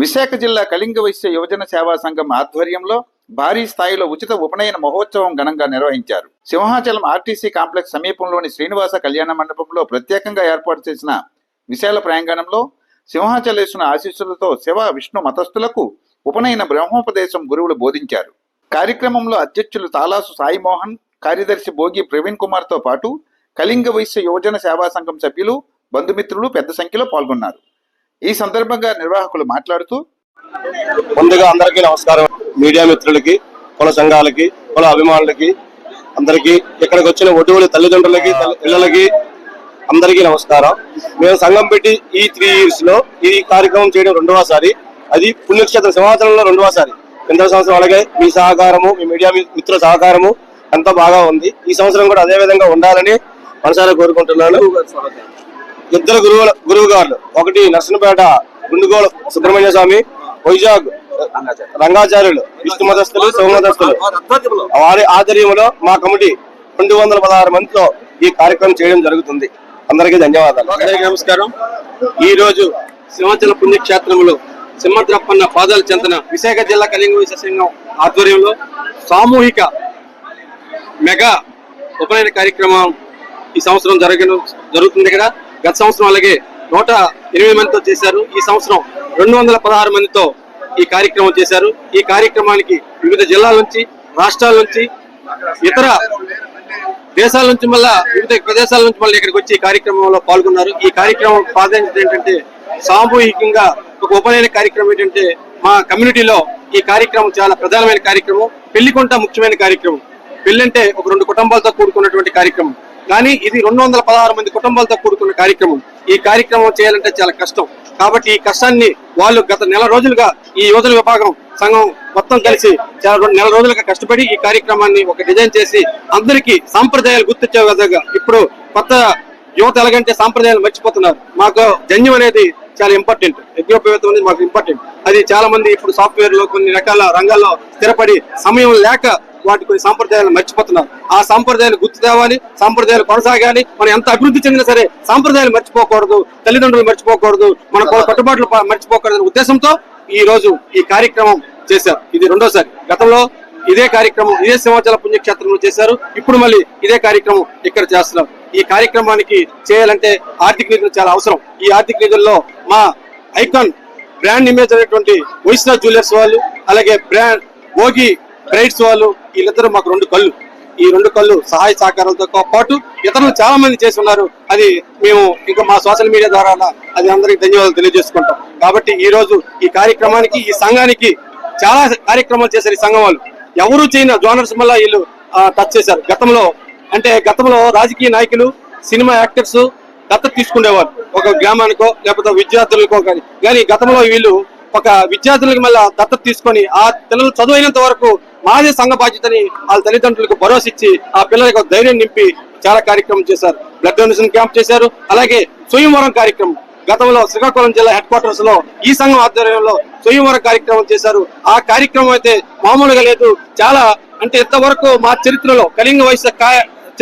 విశాఖ జిల్లా కళింగ వైశ్య యువజన సేవా సంఘం ఆధ్వర్యంలో భారీ స్థాయిలో ఉచిత ఉపనయన మహోత్సవం ఘనంగా నిర్వహించారు. సింహాచలం ఆర్టీసీ కాంప్లెక్స్ సమీపంలోని శ్రీనివాస కళ్యాణ మండపంలో ప్రత్యేకంగా ఏర్పాటు చేసిన విశాల ప్రాంగణంలో సింహాచలేశ్వర ఆశీస్సులతో శివ విష్ణు మతస్థులకు ఉపనయన బ్రహ్మోపదేశం గురువులు బోధించారు. కార్యక్రమంలో అధ్యక్షులు తాలాసు సాయిమోహన్ కార్యదర్శి భోగి ప్రవీణ్ కుమార్తో పాటు కళింగ వైశ్య యువజన సేవా సంఘం సభ్యులు బంధుమిత్రులు పెద్ద సంఖ్యలో పాల్గొన్నారు. ఈ సందర్భంగా నిర్వాహకులు మాట్లాడుతూ ముందుగా అందరికీ నమస్కారం. మీడియా మిత్రులకి కుల సంఘాలకి కుల అభిమానులకి అందరికీ ఇక్కడికి వచ్చిన ఒడ్డువుల తల్లిదండ్రులకి పిల్లలకి అందరికీ నమస్కారం. మేము సంఘం పెట్టి ఈ త్రీ ఇయర్స్లో ఈ కార్యక్రమం చేయడం రెండవసారి. అది పుణ్యక్షేత్ర సింహాచలంలో రెండవసారి. రెండవ సంవత్సరం అలాగే మీ సహకారము మీ మీడియా మి- మిత్రుల సహకారము ఎంతో బాగా ఉంది. ఈ సంవత్సరం కూడా అదే విధంగా ఉండాలని మనసారా కోరుకుంటున్నాను. ఇద్దరు గురువుల గురువు గారు ఒకటి నర్సనపేట గుండుగోళ సుబ్రహ్మణ్య స్వామి వైజాగ్ రంగాచార్యులు విష్ణు మతస్థులు శివమతస్థులు వారి ఆధ్వర్యంలో మా కమిటీ రెండు వందల పదహారు మందితో ఈ కార్యక్రమం చేయడం జరుగుతుంది. అందరికీ ధన్యవాదాలు. అందరికీ నమస్కారం. ఈ రోజు సింహాచల పుణ్యక్షేత్రంలో సింహద్రప్పన్న పాదాల చెందన విశాఖ జిల్లా కలింగ విశేషంగం ఆధ్వర్యంలో సామూహిక మెగా ఉపనయన కార్యక్రమం ఈ సంవత్సరం జరగను జరుగుతుంది ఇక్కడ గత సంవత్సరం అలాగే నూట ఎనిమిది మందితో చేశారు. ఈ సంవత్సరం రెండు వందల పదహారు మందితో ఈ కార్యక్రమం చేశారు. ఈ కార్యక్రమానికి వివిధ జిల్లాల నుంచి రాష్ట్రాల నుంచి ఇతర దేశాల నుంచి మళ్ళా వివిధ ప్రదేశాల నుంచి మళ్ళీ ఇక్కడికి వచ్చి ఈ కార్యక్రమంలో పాల్గొన్నారు. ఈ కార్యక్రమం ప్రాధాన్యత ఏంటంటే సామూహికంగా ఒక ఉపనయన కార్యక్రమం ఏంటంటే మా కమ్యూనిటీలో ఈ కార్యక్రమం చాలా ప్రధానమైన కార్యక్రమం. పెళ్ళి ముఖ్యమైన కార్యక్రమం. పెళ్ళి అంటే ఒక రెండు కుటుంబాలతో కూడుకున్నటువంటి కార్యక్రమం. కానీ ఇది రెండు వందల పదహారు మంది కుటుంబాలతో కూడుకున్న కార్యక్రమం. ఈ కార్యక్రమం చేయాలంటే చాలా కష్టం. కాబట్టి ఈ కష్టాన్ని వాళ్ళు గత నెల రోజులుగా ఈ యువతల విభాగం సంఘం మొత్తం కలిసి చాలా రెండు నెల రోజులుగా కష్టపడి ఈ కార్యక్రమాన్ని ఒక డిజైన్ చేసి అందరికీ సాంప్రదాయాలు గుర్తించే విధంగా ఇప్పుడు కొత్త యువత ఎలాగంటే సాంప్రదాయాలు మర్చిపోతున్నారు. మాకు జన్యం అనేది చాలా ఇంపార్టెంట్ యజ్ఞోపేతం అనేది మాకు ఇంపార్టెంట్ అది చాలా మంది ఇప్పుడు సాఫ్ట్వేర్లో కొన్ని రకాల రంగాల్లో స్థిరపడి సమయం లేక వాటి కొన్ని సాంప్రదాయాలు మర్చిపోతున్నారు ఆ సాంప్రదాయాలు గుర్తు తేవాలి సాంప్రదాయాలు కొనసాగాలి. మనం ఎంత అభివృద్ధి చెందినా సరే సాంప్రదాయాలు మర్చిపోకూడదు తల్లిదండ్రులు మర్చిపోకూడదు మన కట్టుబాట్లు మర్చిపోకూడదు అనే ఉద్దేశంతో ఈ రోజు ఈ కార్యక్రమం చేశారు. ఇది రెండోసారి. గతంలో ఇదే కార్యక్రమం ఇదే సింహాచల పుణ్యక్షేత్రంలో చేశారు. ఇప్పుడు మళ్ళీ ఇదే కార్యక్రమం ఇక్కడ చేస్తున్నారు. ఈ కార్యక్రమానికి చేయాలంటే ఆర్థిక నిధులు చాలా అవసరం. ఈ ఆర్థిక నిధుల్లో మా ఐకాన్ బ్రాండ్ ఇమేజ్ అనేటువంటి వైష్ణవ్ జ్యువెలర్స్ వాళ్ళు అలాగే బ్రాండ్ భోగి బ్రైడ్స్ వాళ్ళు వీళ్ళిద్దరూ మాకు రెండు కళ్ళు. ఈ రెండు కళ్ళు సహాయ సహకారాలతో పాటు ఇతరులు చాలా మంది చేసి ఉన్నారు. అది మేము ఇంకా మా సోషల్ మీడియా ద్వారా అది అందరికి ధన్యవాదాలు తెలియజేసుకుంటాం. కాబట్టి ఈ రోజు ఈ కార్యక్రమానికి ఈ సంఘానికి చాలా కార్యక్రమాలు చేశారు ఈ సంఘం వాళ్ళు. ఎవరు చేయని జోనర్స్ మళ్ళీ వీళ్ళు టచ్ చేశారు. గతంలో అంటే గతంలో రాజకీయ నాయకులు సినిమా యాక్టర్స్ దత్తత తీసుకునేవారు ఒక గ్రామానికో లేకపోతే విద్యార్థులకో కానీ కానీ గతంలో వీళ్ళు ఒక విద్యార్థులకు మళ్ళీ దత్తత తీసుకొని ఆ పిల్లలు చదువైనంత వరకు మాదే సంఘ బాధ్యతని వాళ్ళ తల్లిదండ్రులకు భరోసా ఇచ్చి ఆ పిల్లలకు ధైర్యం నింపి చాలా కార్యక్రమం చేశారు. బ్లడ్ డొనేషన్ క్యాంప్ చేశారు. అలాగే స్వయంవరం కార్యక్రమం. గతంలో శ్రీకాకుళం జిల్లా హెడ్ క్వార్టర్స్లో ఈ సంఘం ఆధ్వర్యంలో స్వయంవరం కార్యక్రమం చేశారు. ఆ కార్యక్రమం అయితే మామూలుగా లేదు. చాలా అంటే ఇంతవరకు మా చరిత్రలో కళింగ వయసు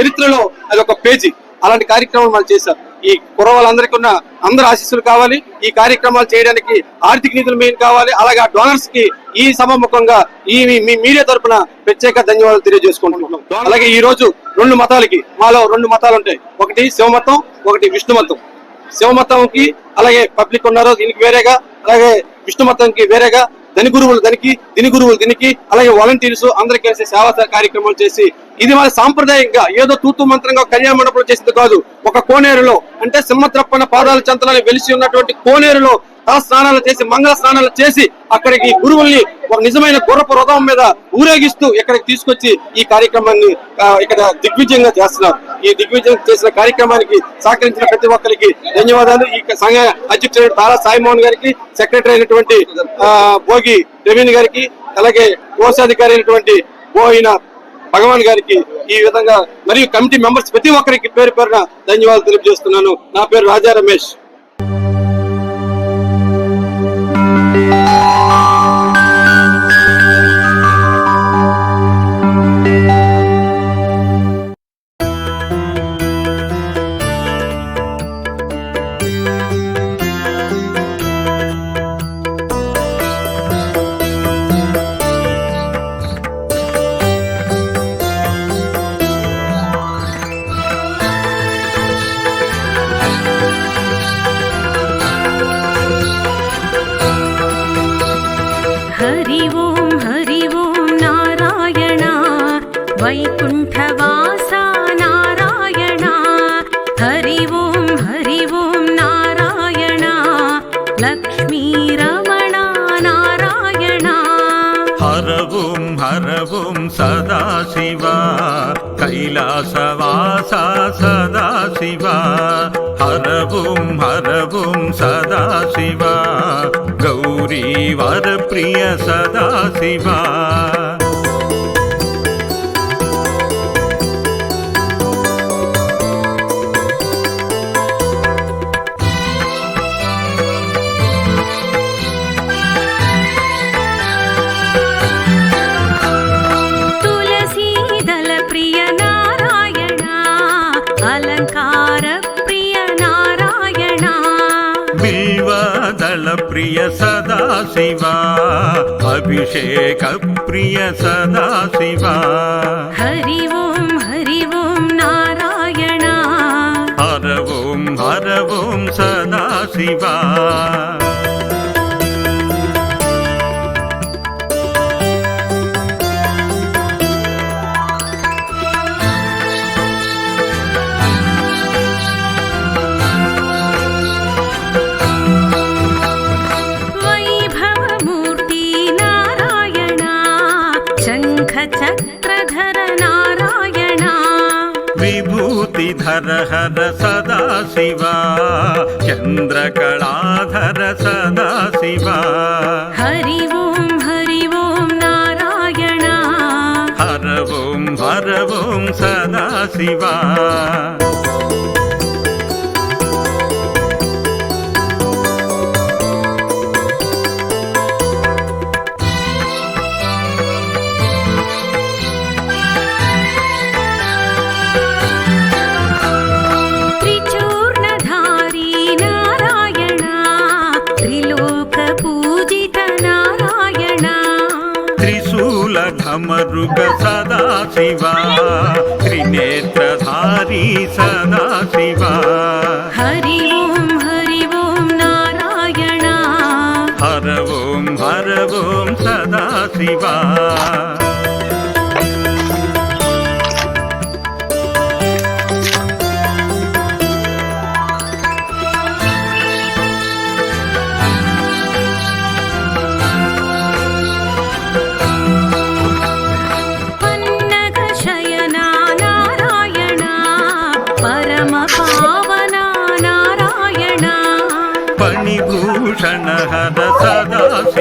చరిత్రలో అది ఒక పేజీ. అలాంటి కార్యక్రమం వాళ్ళు చేశారు. ఈ కుర్రవాళ్ళందరికీ ఉన్న అందరు ఆశీస్సులు కావాలి. ఈ కార్యక్రమాలు చేయడానికి ఆర్థిక నిధులు మెయిన్ కావాలి. అలాగే డోనర్స్కి ఈ సభాముఖంగా ఈ మీ- మీడియా తరపున ప్రత్యేక ధన్యవాదాలు తెలియజేసుకుంటున్నాం. అలాగే ఈ రోజు రెండు మతాలకి మాలో రెండు మతాలు ఉంటాయి. ఒకటి శివమతం ఒకటి విష్ణు మతం శివమతంకి అలాగే పబ్లిక్ ఉన్నారు. దీనికి వేరేగా. అలాగే విష్ణు మతంకి వేరేగా. ధని గురువులు దానికి దిని గురువులు దీనికి అలాగే వాలంటీర్స్ అందరు కలిసి సేవా కార్యక్రమాలు చేసి ఇది మన సాంప్రదాయంగా ఏదో తూతు మంత్రంగా కళ్యాణ మండపంలో చేసింది కాదు. ఒక కోనేరులో అంటే సింహద్రప్పన పాదాల చెంతలని వెలిసి ఉన్నటువంటి కోనేరులో ఆ స్నానాలు చేసి మంగళ స్నానాలు చేసి అక్కడికి గురువుల్ని ఒక నిజమైన గుర్రపు రథం మీద ఊరేగిస్తూ ఇక్కడికి తీసుకొచ్చి ఈ కార్యక్రమాన్ని ఇక్కడ దిగ్విజయంగా చేస్తున్నారు. ఈ దిగ్విజయం చేసిన కార్యక్రమానికి సహకరించిన ప్రతి ఒక్కరికి ధన్యవాదాలు. ఈ సంఘ అధ్యక్షుడు తారా సాయిమోహన్ గారికి సెక్రటరీ అయినటువంటి ఆ, భోగి ప్రవీణ్ గారికి అలాగే కోశాధికారి అయినటువంటి బోయిన భగవాన్ గారికి ఈ విధంగా మరియు కమిటీ మెంబర్స్ ప్రతి ఒక్కరికి పేరు పేరున ధన్యవాదాలు తెలియజేస్తున్నాను. నా పేరు రాజా రమేష్. வைகுண்டவாசா நாராயணா ஹரி ஓம் ஹரி ஓம் நாராயணா. லக்ஷ்மி ரமணா நாராயணா. ஹரவும் ஹரவும் சதாசிவா. கைலாசவாசா சதாசிவா. ஹரவும் ஹரவும் சதாசிவா. பிரிய சதா சிவா. அபிஷேக பிரிய சதா சிவா. ஹரி ஓம் ஹரி ஓம் நாராயணா. ஹரவோம் ஹரவோம் சதா சிவா. हर हर सदा शिवा। चन्द्रकलाधर सदा शिवा। हरि ओम हरि ओम नारायणा। हर ओम हर ओम सदा शिवा। దుర్గ సదా శివా త్రినేత్రధారీ సదా శివా హరి ఓం హరి ఓం నారాయణ హర ఓం హర ఓం సదా